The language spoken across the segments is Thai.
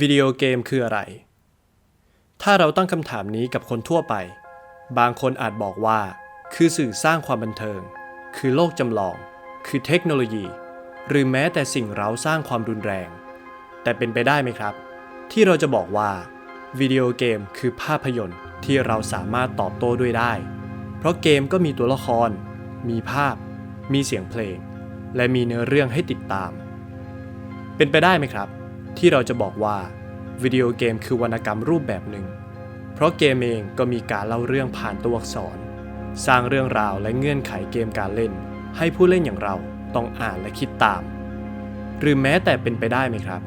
วิดีโอเกมคืออะไร ถ้าเราตั้งคำถามนี้กับคนทั่วไป บางคนอาจบอกว่า คือสื่อสร้างความบันเทิง คือโลกจำลอง คือเทคโนโลยี หรือแม้แต่สิ่งเร้าสร้างความรุนแรง แต่เป็นไปได้ไหมครับ ที่เราจะบอกว่า วิดีโอเกมคือภาพยนตร์ที่เราสามารถตอบโต้ด้วยได้ เพราะเกมก็มีตัวละคร มีภาพ มีเสียงเพลง และมีเนื้อเรื่องให้ติดตาม เป็นไปได้ไหมครับ ที่เราจะบอกว่าวิดีโอเกมคือวรรณกรรมรูปแบบหนึ่ง เพราะเกมเองก็มีการเล่าเรื่องผ่านตัวอักษร สร้างเรื่องราวและเงื่อนไขเกมการเล่น ให้ผู้เล่นอย่างเราต้องอ่านและคิดตาม หรือแม้แต่เป็นไปได้ไหมครับ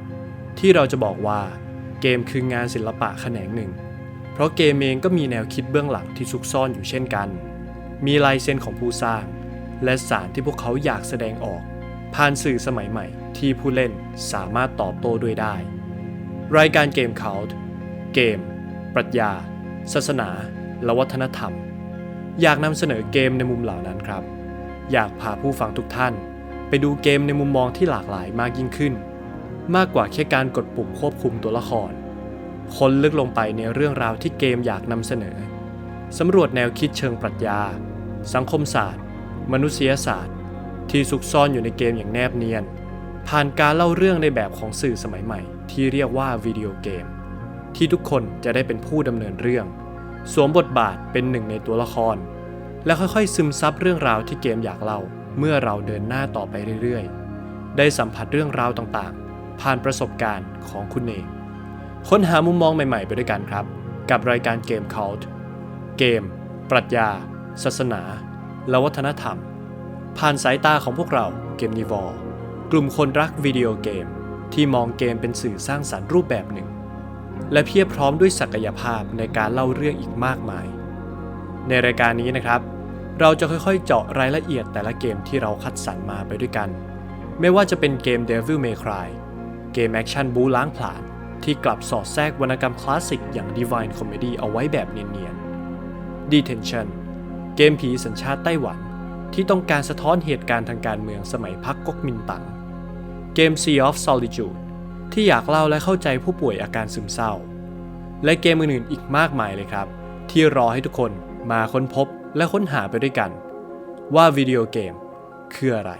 ที่เราจะบอกว่าเกมคืองานศิลปะแขนงหนึ่ง เพราะเกมเองก็มีแนวคิดเบื้องหลังที่ซุกซ่อนอยู่เช่นกัน มีลายเซ็นของผู้สร้าง และสารที่พวกเขาอยากแสดงออก ผ่านสื่อสมัยใหม่ที่ผู้เล่นสามารถตอบโต้ด้วยได้ รายการเกม c u l t เกม ปรัชญา ศาสนา และวัฒนธรรม อยากนำเสนอเกมในมุมเหล่านั้นครับ อยากพาผู้ฟังทุกท่าน ไปดูเกมในมุมมองที่หลากหลายมากยิ่งขึ้น มากกว่าแค่การกดปุ่มควบคุมตัวละคร ค้นลึกลงไปในเรื่องราวที่เกมอยากนำเสนอสำรวจแนวคิดเชิงปรัชญา สังคมศาสตร์ มนุษยศาสตร์ ที่ซุกซ่อนอยู่ในเกมอย่างแนบเนียน ผ่านการเล่าเรื่องในแบบของสื่อสมัยใหม่ ที่เรียกว่าวิดีโอเกม ที่ทุกคนจะได้เป็นผู้ดำเนินเรื่อง สวมบทบาทเป็นหนึ่งในตัวละคร และค่อยๆ ซึมซับเรื่องราวที่เกมอยากเล่า เมื่อเราเดินหน้าต่อไปเรื่อยๆ ได้สัมผัสเรื่องราวต่างๆ ผ่านประสบการณ์ของคุณเอง ค้นหามุมมองใหม่ๆ ไปด้วยกันครับ กับรายการเกม Cult เกม ปรัชญา ศาสนา และวัฒนธรรม ผ่านสายตาของพวกเราเกมนิวอร์กลุ่มคนรักวิดีโอเกม ที่มองเกมเป็นสื่อสร้างสรรค์รูปแบบหนึ่ง และเพียบพร้อมด้วยศักยภาพในการเล่าเรื่องอีกมากมาย ในรายการนี้นะครับ เราจะค่อยๆ เจาะรายละเอียดแต่ละเกมที่เราคัดสรรมาไปด้วยกัน ไม่ว่าจะเป็นเกม Devil May Cry เกมแอคชั่นบูล้างผลาญที่กลับสอดแทรกวรรณกรรมคลาสสิกอย่าง Divine Comedy เอาไว้แบบเนียนๆ Detention เกมผีสัญชาติไต้หวัน ที่ต้องการสะท้อนเหตุการณ์ทางการเมืองสมัยพักก๊กมินตั๋งเกม Sea of Solitude ที่อยากเล่าและเข้าใจผู้ป่วยอาการซึมเศร้า และเกมอื่นๆอีกมากมายเลยครับ ที่รอให้ทุกคนมาค้นพบและค้นหาไปด้วยกัน ว่าวิดีโอเกมคืออะไร